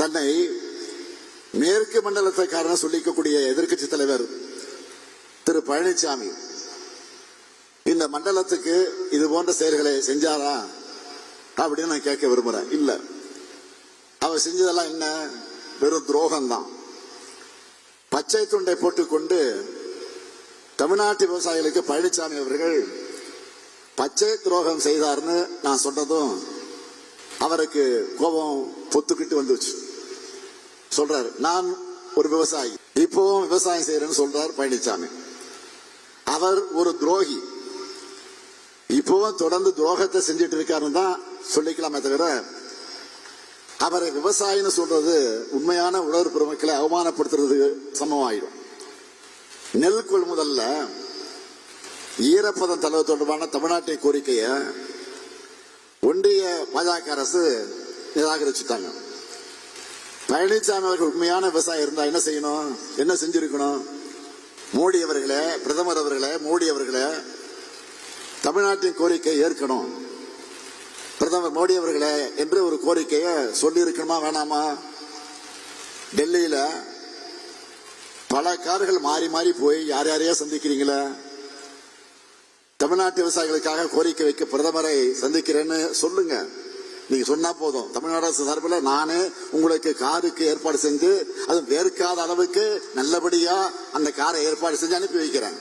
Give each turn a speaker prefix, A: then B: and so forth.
A: தன்னை மேற்கு மண்டலத்துக்காரன் சொல்லிக்கக்கூடிய எதிர்க்கட்சி தலைவர் திரு பழனிசாமி இந்த மண்டலத்துக்கு இது போன்ற செயல்களை செஞ்சாரா அப்படின்னு நான் கேட்க விரும்புறேன். இல்ல. அவர் செஞ்சதெல்லாம் என்ன? வெறும் துரோகம்தான். பச்சை துண்டை போட்டுக்கொண்டு தமிழ்நாட்டு விவசாயிகளுக்கு பழனிசாமி அவர்கள் பச்சை துரோகம் செய்தார்னு நான் சொன்னதும் அவருக்கு கோபம் பொத்துக்கிட்டு வந்துச்சு சொல்றாரு. நான் ஒரு விவசாயி. இப்பவும் விவசாயம் செய்யறேன்னு சொல்றார் பழனிசாமி அவர் ஒரு துரோகி. இப்பவும் தொடர்ந்து துரோகத்தை செஞ்சுட்டு இருக்காருன்னு தான் சொல்லிக்கலாமே தவிர அவரை விவசாயின்னு சொல்றது உண்மையான உழவர் பெருமக்களை அவமானப்படுத்துறது சமமாயிடும். நெல் கொள்முதல்ல ஈரப்பதம் தளவு தொடர்பான தமிழ்நாட்டின் கோரிக்கையை ஒன்றிய பாஜக அரசு நிராகரிச்சுட்டாங்க. பழனிசாமி அவர்கள் உண்மையான விவசாயி இருந்தா என்ன செய்யணும்? என்ன செஞ்சிருக்கணும்? மோடி அவர்களே பிரதமர் அவர்களே மோடி அவர்களே தமிழ்நாட்டின் கோரிக்கை ஏற்கணும். பிரதமர் மோடி அவர்களே என்று ஒரு கோரிக்கையை சொல்லியிருக்கணுமா வேணாமா? டெல்லியில பல கார்கள் மாறி மாறி போய் யார் யாரையா சந்திக்கிறீங்களா? தமிழ்நாட்டு விவசாயிகளுக்காக கோரிக்கை வைக்க பிரதமரை சந்திக்கிறேன்னு சொல்லுங்க. நீங்க சொன்னா போதும். தமிழ்நாடு அரசு சார்பில் நானே உங்களுக்கு காருக்கு ஏற்பாடு செஞ்சு அது வேர்க்காத அளவுக்கு நல்லபடியா அந்த காரை ஏற்பாடு செஞ்சு அனுப்பி வைக்கிறேன்.